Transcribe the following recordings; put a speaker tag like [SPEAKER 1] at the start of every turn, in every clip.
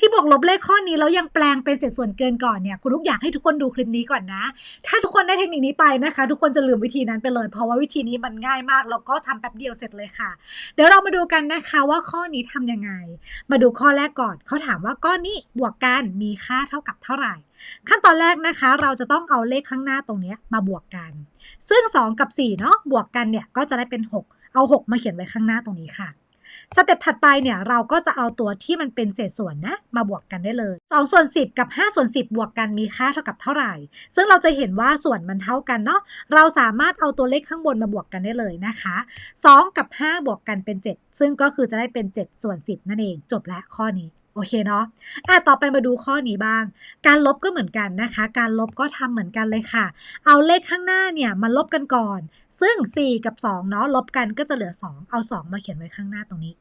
[SPEAKER 1] ที่บวกลบเลขข้อนี้แล้วยังแปลงเป็นเศษส่วนเกินก่อนเนี่ยคุณลูกอยากให้ทุกคนดูคลิปนี้ก่อนนะ ถ้าทุกคนได้เทคนิคนี้ไปนะคะ ทุกคนจะลืมวิธีนั้นไปเลย เพราะว่าวิธีนี้มันง่ายมากแล้วก็ทำแป๊บเดียวเสร็จเลยค่ะ เดี๋ยวเรามาดูกันนะคะว่าข้อนี้ทำยังไง มาดูข้อแรกก่อนเขาถามว่าก้อนนี้บวกกันมีค่าเท่ากับเท่าไหร่ขั้นตอนแรกนะคะ เราจะต้องเอาเลขข้างหน้าตรงนี้มาบวกกัน ซึ่ง 2 กับ4เนาะบวกกันเนี่ยก็จะได้เป็น 6 เอา 6 มาเขียนไว้ข้างหน้าตรงนี้ค่ะ สเต็ปถัดไปเนี่ยเราก็จะเอาตัวที่มันเป็นเศษส่วนนะมาบวกกันได้เลย2ส่วน10 กับ5ส่วน10 บวกกันมีค่าเท่ากับเท่าไหร่ ซึ่งเราจะเห็นว่าส่วนมันเท่ากันเนาะเราสามารถเอาตัวเลขข้างบนมาบวกกันได้เลยนะคะ 2 กับ 5 บวกกันเป็น 7 ซึ่งก็คือจะได้เป็น 7 ส่วน 10 นั่นเอง จบและข้อนี้ โอเคเนาะอะต่อไปมาดูข้อนี้บ้าง การลบก็เหมือนกันนะคะ การลบก็ทำเหมือนกันเลยค่ะ เอาเลขข้างหน้าเนี่ยมาลบกันก่อน ซึ่ง 4 กับ2เนาะลบกันก็จะเหลือ 2 เอา 2 มาเขียนไว้ข้างหน้าตรงนี้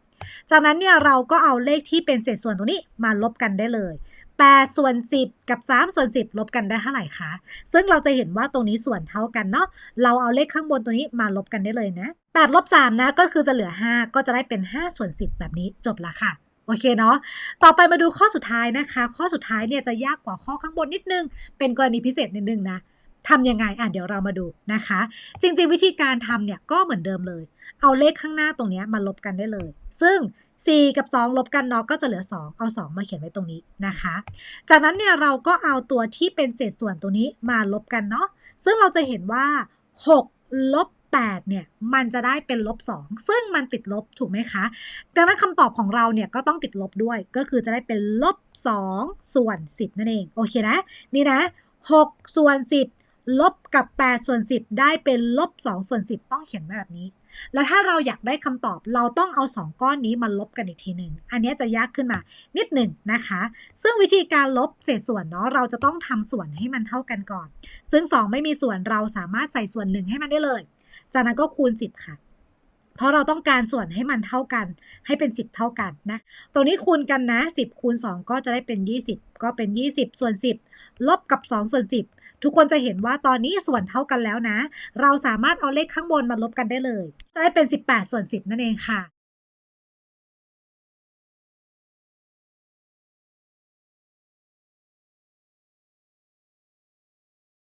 [SPEAKER 1] จากนั้นเนี่ยเราก็เอาเลขที่เป็นเศษส่วนตรงนี้มาลบกันได้เลย8ส่วน10 กับ 3 ส่วน 10 ลบกันได้เท่าไหร่คะ ซึ่งเราจะเห็นว่าตรงนี้ส่วนเท่ากันเนาะ เราเอาเลขข้างบนตัวนี้มาลบกันได้เลยนะ8ลบ3นะก็คือจะเหลือ 5 ก็จะได้เป็น5ส่วน10 แบบนี้จบละค่ะ โอเคเนาะต่อไปมาดูข้อสุดท้ายนะคะ ข้อสุดท้ายเนี่ยจะยากกว่าข้อข้างบนนิดนึง เป็นกรณีพิเศษนิดนึงนะทำยังไงอะเดี๋ยวเรามาดูนะคะ จริงๆ วิธีการทำเนี่ยก็เหมือนเดิมเลย เอาเลขข้างหน้าตรงนี้มาลบกันได้เลย ซึ่ง 4 กับ 2 ลบกันเนาะก็จะเหลือ 2 เอา 2 มาเขียนไว้ตรงนี้นะคะ จากนั้นเนี่ยเราก็เอาตัวที่เป็นเศษส่วนตัวนี้มาลบกันเนาะซึ่งเราจะเห็นว่า 6 ลบ 8เนี่ยมันจะได้เป็นลบ 2 ซึ่งมันติดลบถูกไหมคะ ดังนั้นคำตอบของเราเนี่ยก็ต้องติดลบด้วย ก็คือจะได้เป็นลบ 2 ส่วน 10 นั่นเอง โอเคนะ นี่นะ 6 ส่วน 10 ลบกับ 8 ส่วน 10 ได้เป็นลบ 2 ส่วน 10 ต้องเขียนไว้แบบนี้ แล้วถ้าเราอยากได้คำตอบเราต้องเอา 2 ก้อนนี้มาลบกันอีกทีหนึ่ง อันนี้จะยากขึ้นมานิดหนึ่งนะคะ ซึ่งวิธีการลบเศษส่วนเนาะเราจะต้องทำส่วนให้มันเท่ากันก่อน ซึ่ง 2 ไม่มีส่วนเราสามารถใส่ส่วน1ให้มันได้เลย จากนั้นก็คูณ 10 ค่ะ เพราะเราต้องการส่วนให้มันเท่ากัน ให้เป็น 10 เท่ากันนะ ตรงนี้คูณกันนะ 10 คูณ 2 ก็จะได้เป็น 20 ก็เป็น 20 ส่วน 10 ลบกับ 2 ส่วน 10 ทุกคนจะเห็นว่าตอนนี้ส่วนเท่ากันแล้วนะ เราสามารถเอาเลขข้างบนมาลบกันได้เลย จะได้เป็น 18 ส่วน 10 นั่นเองค่ะ